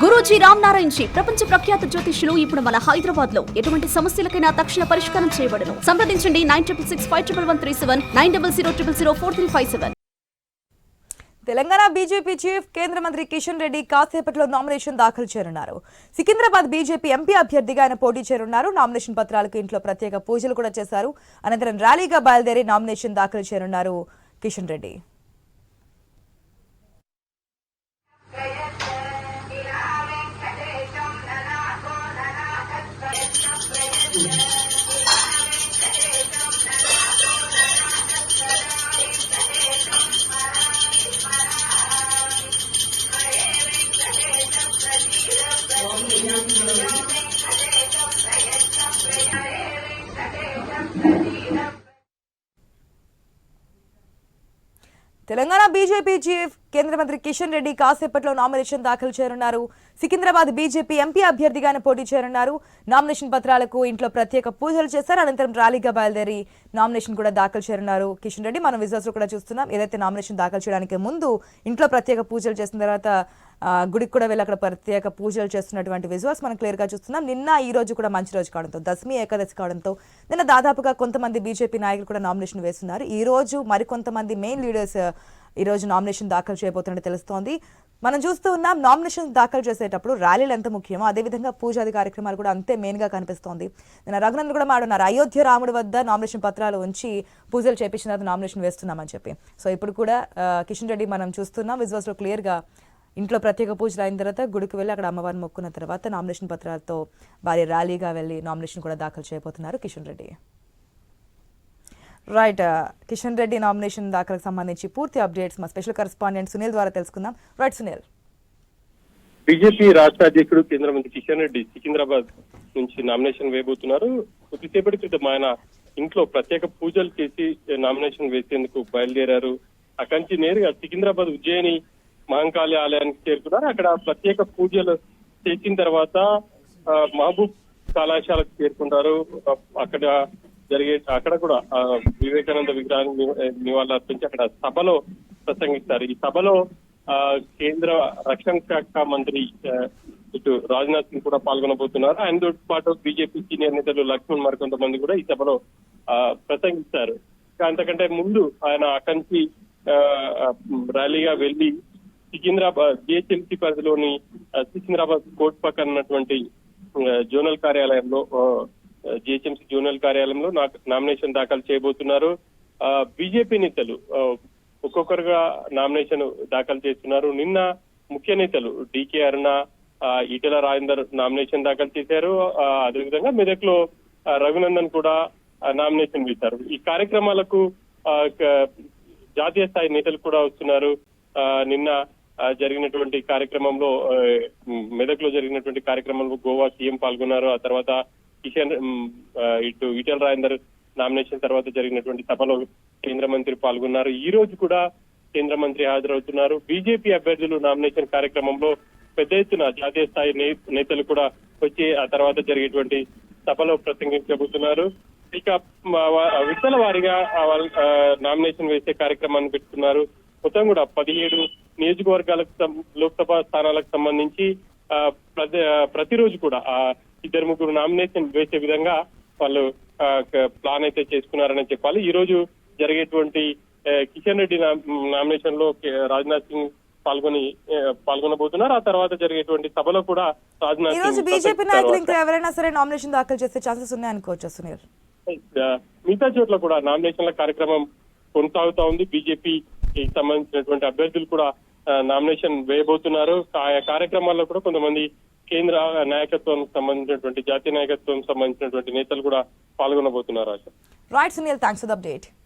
Guruji Ram Narayan G ప్రపంచ ప్రఖ్యాత జ్యోతిష్యులు ఇప్పుడు మన హైదరాబాద్లో ఎటువంటి సమస్యలకైనా తక్షణ పరిష్కారం చేయబడను. సంప్రదించండి nine triple six five triple one three seven nine double zero triple zero four three five seven. Telangana BJP chief కేంద్ర మంత్రి కిషన్ రెడ్డి కాసేపట్లో నామినేషన్ దాఖలు చేయనున్నారు. సికింద్రాబాద్ బీజేపీ ఎంపీ అభ్యర్థిగా ఆయన పోటీ చేరున్నారు. నామినేషన్ పత్రాలకు ఇంట్లో ప్రత్యేక పూజలు కూడా చేశారు. అనంతరం ర్యాలీగా బయలుదేరి నామినేషన్ దాఖలు చేయనున్నారు కిషన్ రెడ్డి. తెలంగాణ బీజేపీ చీఫ్ కేంద్ర మంత్రి కిషన్ రెడ్డి కాసేపట్లో నామినేషన్ దాఖలు చేయనున్నారు. సికింద్రాబాద్ బీజేపీ ఎంపీ అభ్యర్థిగానే పోటీ చేయనున్నారు. నామినేషన్ పత్రాలకు ఇంట్లో ప్రత్యేక పూజలు చేశారు. అనంతరం ర్యాలీగా బయలుదేరి నామినేషన్ కూడా దాఖలు చేయనున్నారు. కిషన్ రెడ్డి మనం విజువల్స్ కూడా చూస్తున్నాం. ఏదైతే నామినేషన్ దాఖలు చేయడానికి ముందు ఇంట్లో ప్రత్యేక పూజలు చేసిన తర్వాత గుడికి కూడా వెళ్ళి అక్కడ ప్రత్యేక పూజలు చేస్తున్నటువంటి విజువల్స్ మనం క్లియర్గా చూస్తున్నాం. నిన్న ఈ రోజు కూడా మంచి రోజు కావడంతో దశమి ఏకాదశి కావడంతో నిన్న దాదాపుగా కొంతమంది బీజేపీ నాయకులు కూడా నామినేషన్ వేస్తున్నారు. ఈ రోజు మరికొంతమంది మెయిన్ లీడర్స్ ఈరోజు నామినేషన్ దాఖలు చేయబోతున్నట్టు తెలుస్తోంది. మనం చూస్తూ ఉన్నాం నామినేషన్ దాఖలు చేసేటప్పుడు ర్యాలీలు ఎంత ముఖ్యమో అదేవిధంగా పూజాది కార్యక్రమాలు కూడా అంతే మెయిన్గా కనిపిస్తోంది. నిన్న రఘునందన్ కూడా మాడున్నారు అయోధ్య రాముడి వద్ద నామినేషన్ పత్రాలు ఉంచి పూజలు చేపించిన తర్వాత నామినేషన్ వేస్తున్నామని చెప్పి. సో ఇప్పుడు కూడా కిషన్ రెడ్డి మనం చూస్తున్నాం విజువల్స్లో క్లియర్గా ఇంట్లో ప్రత్యేక పూజలు అయిన తర్వాత గుడికి వెళ్ళి అక్కడ అమ్మవారిని మొక్కున్న తర్వాత నామినేషన్ పత్రాలతో భారీ ర్యాలీగా వెళ్ళి నామినేషన్ కూడా దాఖలు చేయబోతున్నారు కిషన్ రెడ్డి. రైట్ కిషన్ రెడ్డి నామినేషన్ దాఖలకు సంబంధించి పూర్తి అప్డేట్స్ మా స్పెషల్ కరెస్పాండెంట్ సునీల్ ద్వారా తెలుసుకుందాం. రైట్ సునీల్. బీజేపీ రాష్ట్ర అధ్యక్షుడు కేంద్ర మంత్రి కిషన్ రెడ్డి సికింద్రాబాద్ నుంచి నామినేషన్ వేయబోతున్నారు. కొద్దిసేపటి క్రితం ఆయన ఇంట్లో ప్రత్యేక పూజలు చేసి నామినేషన్ వేసేందుకు బయలుదేరారు. అక్కడి నుంచి నేరుగా సికింద్రాబాద్ ఉజ్జయిని మహంకాళి ఆలయానికి చేరుకున్నారు. అక్కడ ప్రత్యేక పూజలు చేసిన తర్వాత మహబూబ్ కళాశాలకు చేరుకుంటారు. అక్కడ జరిగే అక్కడ కూడా ఆ, వివేకానంద విగ్రహాన్ని నివ- నివాళులర్పించి అక్కడ సభలో ప్రసంగిస్తారు. ఈ సభలో ఆ, కేంద్ర రక్షణ శాఖ మంత్రి ఇటు రాజ్నాథ్ సింగ్ కూడా పాల్గొనబోతున్నారు. ఆయనతో పాటు బీజేపీ సీనియర్ నేతలు లక్ష్మణ్ మరికొంతమంది కూడా ఈ సభలో ఆ, ప్రసంగిస్తారు. అంతకంటే ముందు ఆయన అక్కడి నుంచి ఆ, ర్యాలీగా వెళ్ళి సికింద్రాబాద్ జిహెచ్ఎంసీ పరిధిలోని సికింద్రాబాద్ కోర్టు పక్కన ఉన్నటువంటి జోనల్ కార్యాలయంలో జిహెచ్ఎంసీ జోనల్ కార్యాలయంలో నామినేషన్ దాఖలు చేయబోతున్నారు. ఆ, బీజేపీ నేతలు ఒక్కొక్కరుగా నామినేషన్ దాఖలు చేస్తున్నారు. నిన్న ముఖ్య నేతలు డికే అరుణ ఆ, ఈటెల రాజేందర్ నామినేషన్ దాఖలు చేశారు. ఆ, అదేవిధంగా మెదక్లో రఘునందన్ కూడా నామినేషన్ వేశారు. ఈ కార్యక్రమాలకు ఆ, జాతీయ స్థాయి నేతలు కూడా వస్తున్నారు. ఆ, నిన్న జరిగినటువంటి కార్యక్రమంలో మెదక్లో జరిగినటువంటి కార్యక్రమంలో గోవా సీఎం పాల్గొన్నారు. ఆ తర్వాత కిషన్ ఇటు ఈటెల రాజేందర్ నామినేషన్ తర్వాత జరిగినటువంటి సభలో కేంద్ర మంత్రి పాల్గొన్నారు. ఈ రోజు కూడా కేంద్ర మంత్రి హాజరవుతున్నారు. బీజేపీ అభ్యర్థులు నామినేషన్ కార్యక్రమంలో పెద్ద ఎత్తున జాతీయ స్థాయి నేతలు కూడా వచ్చి ఆ తర్వాత జరిగేటువంటి సభలో ప్రసంగించబోతున్నారు. ఇక విడతల వారిగా నామినేషన్ వేసే కార్యక్రమాన్ని పెట్టుకున్నారు మొత్తం కూడా పదిహేడు నియోజకవర్గాలకు లోక్సభ స్థానాలకు సంబంధించి ఆ, ప్రతి ఆ, ప్రతిరోజు కూడా ఇద్దరు ముగ్గురు నామినేషన్ వేసే విధంగా వాళ్ళు ప్లాన్ అయితే చేసుకున్నారని చెప్పాలి. ఈ రోజు జరిగేటువంటి కిషన్ రెడ్డి నామినేషన్లో రాజ్నాథ్ సింగ్ పాల్గొని పాల్గొనబోతున్నారు. ఆ తర్వాత జరిగేటువంటి సభలో కూడా రాజ్నాథ్ ఈ రోజు సింగ్ బీజేపీ. నాయకులు ఇంకా ఎవరైనా సరే నామినేషన్ దాఖలు చేసే ఛాన్సెస్ ఉన్నాయనుకోవచ్చు సునీల్? మిగతా చోట్ల కూడా నామినేషన్ల కార్యక్రమం కొనసాగుతా ఉంది. బీజేపీ సంబంధించినటువంటి అభ్యర్థులు కూడా నామినేషన్ వేయబోతున్నారు. ఆయా కార్యక్రమాల్లో కూడా కొంతమంది కేంద్ర నాయకత్వం సంబంధించినటువంటి జాతీయ నాయకత్వం సంబంధించినటువంటి నేతలు కూడా పాల్గొనబోతున్నారు Asha. Right Sunil thanks for update